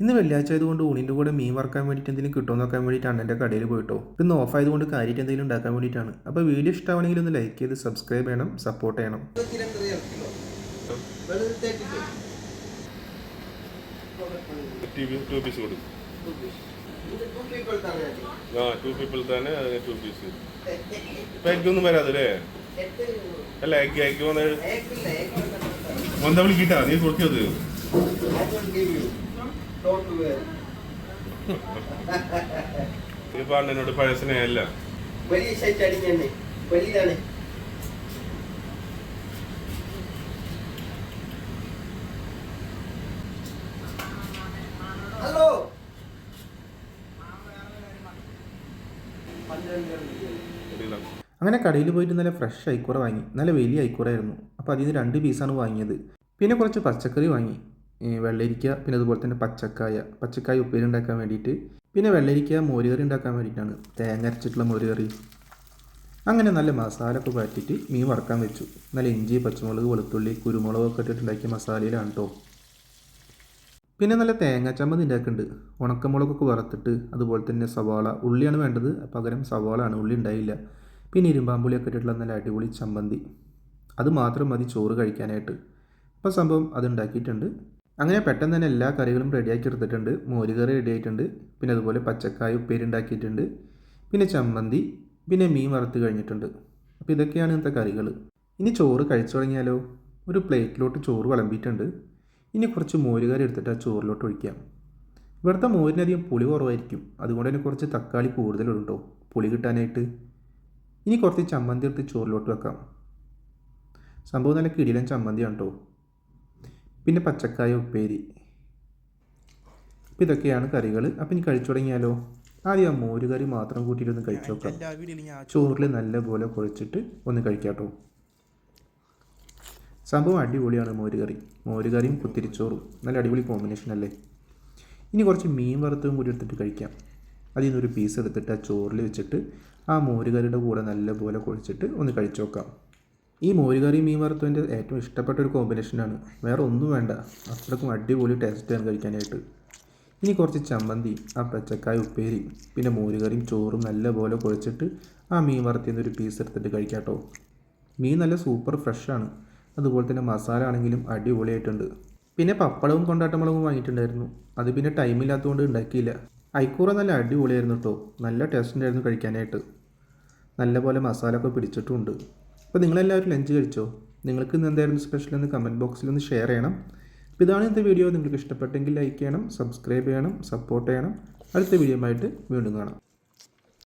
ഇന്ന് വെള്ളിയാഴ്ച ആയതുകൊണ്ട് ഊണിന്റെ കൂടെ മീൻ വറക്കാൻ വേണ്ടിയിട്ട് എന്തെങ്കിലും കിട്ടുമോ നോക്കാൻ വേണ്ടിയിട്ടാണ് എന്റെ കടയിൽ പോയിട്ടോ. ഇന്ന് ഓഫ് ആയതുകൊണ്ട് കാര്യമായിട്ട് എന്തെങ്കിലും ഉണ്ടാക്കാൻ വേണ്ടിയിട്ടാണ്. അപ്പോൾ വീഡിയോ ഇഷ്ടമാണെങ്കിൽ ഒന്ന് ലൈക്ക് ചെയ്ത് സബ്സ്ക്രൈബ് ചെയ്യണം സപ്പോർട്ട് ചെയ്യണം. ടു പീസ് കൊടുക്കും. ആ ടു പീപ്പിൾ തന്നെ ടു അല്ലേ നീ നീ പറഞ്ഞോട് പഴയ സ്നേഹമല്ല. വലിയ ഷർട്ട് അടിക്കണ്ടേ വലിയതാണ്. ഹലോ. അങ്ങനെ കടയിൽ പോയിട്ട് നല്ല ഫ്രഷ് ഐക്കൂറ വാങ്ങി. നല്ല വലിയ ഐക്കൂറായിരുന്നു അപ്പോൾ അതിൽ നിന്ന് രണ്ട് പീസാണ് വാങ്ങിയത്. പിന്നെ കുറച്ച് പച്ചക്കറി വാങ്ങി. വെള്ളരിക്ക പിന്നെ അതുപോലെ തന്നെ പച്ചക്കായ പച്ചക്കായ ഉപ്പേരി ഉണ്ടാക്കാൻ വേണ്ടിയിട്ട് പിന്നെ വെള്ളരിക്ക മോരുകറി ഉണ്ടാക്കാൻ വേണ്ടിയിട്ടാണ് തേങ്ങ അരച്ചിട്ടുള്ള മോരുകറി. അങ്ങനെ നല്ല മസാല ഒക്കെ പറ്റിയിട്ട് മീൻ വറക്കാൻ വെച്ചു. നല്ല ഇഞ്ചി പച്ചമുളക് വെളുത്തുള്ളി കുരുമുളകൊക്കെ ഇട്ടിട്ട് ഉണ്ടാക്കിയ മസാലയിലാണ് കേട്ടോ പിന്നെ നല്ല തേങ്ങ ചമ്മന്തി ഉണ്ടാക്കുന്നുണ്ട് ഉണക്കമുളകൊക്കെ വറുത്തിട്ട് അതുപോലെ തന്നെ സവാള ഉള്ളിയാണ് വേണ്ടത്. പകരം സവാള ആണ് ഉള്ളി ഉണ്ടായില്ല. പിന്നെ ഇരുമ്പാമ്പുളിയൊക്കെ ഇട്ടിട്ടുള്ള നല്ല അടിപൊളി ചമ്മന്തി. അത് മാത്രം മതി ചോറ് കഴിക്കാനായിട്ട്. അപ്പോൾ സംഭവം അത് ഉണ്ടാക്കിയിട്ടുണ്ട്. അങ്ങനെ പെട്ടെന്ന് തന്നെ എല്ലാ കറികളും റെഡിയാക്കി എടുത്തിട്ടുണ്ട് മോരുകറി റെഡി ആയിട്ടുണ്ട്. പിന്നെ അതുപോലെ പച്ചക്കായ ഉപ്പേരി ഉണ്ടാക്കിയിട്ടുണ്ട്. പിന്നെ ചമ്മന്തി പിന്നെ മീൻ വറുത്ത് കഴിഞ്ഞിട്ടുണ്ട്. അപ്പോൾ ഇതൊക്കെയാണ് ഇന്നത്തെ കറികൾ ഇനി ചോറ് കഴിച്ചു തുടങ്ങിയാലോ? ഒരു പ്ലേറ്റിലോട്ട് ചോറ് വിളമ്പിയിട്ടുണ്ട്. ഇനി കുറച്ച് മോരുകറി എടുത്തിട്ട് ആ ചോറിലോട്ട് ഒഴിക്കാം. ഇവിടുത്തെ മോരിനധികം പുളി കുറവായിരിക്കും. അതുകൊണ്ട് തന്നെ കുറച്ച് തക്കാളി കൂടുതലുണ്ടോ പുളി കിട്ടാനായിട്ട്. ഇനി കുറച്ച് ചമ്മന്തി എടുത്ത് ചോറിലോട്ട് വെക്കാം. സംഭവം നല്ല കിടിലൻ ചമ്മന്തിയാണ് കേട്ടോ പിന്നെ പച്ചക്കായ ഉപ്പേരി. അപ്പോൾ ഇതൊക്കെയാണ് കറികൾ അപ്പം ഇനി കഴിച്ചു തുടങ്ങിയാലോ? ആദ്യം ആ മോര് കറി മാത്രം കൂട്ടിയിട്ടൊന്ന് കഴിച്ചു നോക്കാം. ചോറിൽ നല്ലപോലെ കുഴച്ചിട്ട് ഒന്ന് കഴിക്കാം കേട്ടോ സംഭവം അടിപൊളിയാണ് മോര് കറി. മോര് കറിയും കുത്തിരിച്ചോറും. നല്ല അടിപൊളി കോമ്പിനേഷൻ അല്ലേ? ഇനി കുറച്ച് മീൻ വറുത്തതും കൂടി എടുത്തിട്ട് കഴിക്കാം. അതിൽ നിന്നൊരു പീസ് എടുത്തിട്ട് ആ ചോറിൽ വെച്ചിട്ട് ആ മോര് മോരുകറിയുടെ കൂടെ നല്ലപോലെ കുഴച്ചിട്ട് ഒന്ന് കഴിച്ചു നോക്കാം. ഈ മോരുകറി മീൻ വറുത്തതിന്റെ ഏറ്റവും ഇഷ്ടപ്പെട്ട ഒരു കോമ്പിനേഷനാണ് വേറെ ഒന്നും വേണ്ട. അത്രക്കും അടിപൊളി ടേസ്റ്റ് ടേസ്റ്റാണ് കഴിക്കാനായിട്ട്. ഇനി കുറച്ച് ചമ്മന്തി ആ പച്ചക്കായ ഉപ്പേരി പിന്നെ മോരുകറിയും ചോറും നല്ലപോലെ കുഴച്ചിട്ട് ആ മീൻ വറുത്തിന്ന് ഒരു പീസ് എടുത്തിട്ട് കഴിക്കാം കേട്ടോ മീൻ നല്ല സൂപ്പർ ഫ്രഷാണ് അതുപോലെ തന്നെ മസാല ആണെങ്കിലും അടിപൊളിയായിട്ടുണ്ട്. പിന്നെ പപ്പടവും കൊണ്ടാട്ടമുളകും വാങ്ങിയിട്ടുണ്ടായിരുന്നു. അത് പിന്നെ ടൈമില്ലാത്തതുകൊണ്ട് ഉണ്ടാക്കിയില്ല. ഐക്കൂറ നല്ല അടിപൊളിയായിരുന്നു കേട്ടോ നല്ല ടേസ്റ്റ് ഉണ്ടായിരുന്നു കഴിക്കാനായിട്ട്. നല്ലപോലെ മസാല ഒക്കെ പിടിച്ചിട്ടുമുണ്ട്. അപ്പോൾ നിങ്ങളെല്ലാവരും ലഞ്ച് കഴിച്ചോ? നിങ്ങൾക്ക് ഇന്ന് എന്തായിരുന്നു സ്പെഷ്യൽ എന്ന് കമന്റ് ബോക്സിൽ ഒന്ന് ഷെയർ ചെയ്യണം. അപ്പോൾ ഇതാണ് ഇന്നത്തെ വീഡിയോ നിങ്ങൾക്ക് ഇഷ്ടപ്പെട്ടെങ്കിൽ ലൈക്ക് ചെയ്യണം സബ്സ്ക്രൈബ് ചെയ്യണം സപ്പോർട്ട് ചെയ്യണം. അടുത്ത വീഡിയോ ആയിട്ട് വീണ്ടും കാണാം.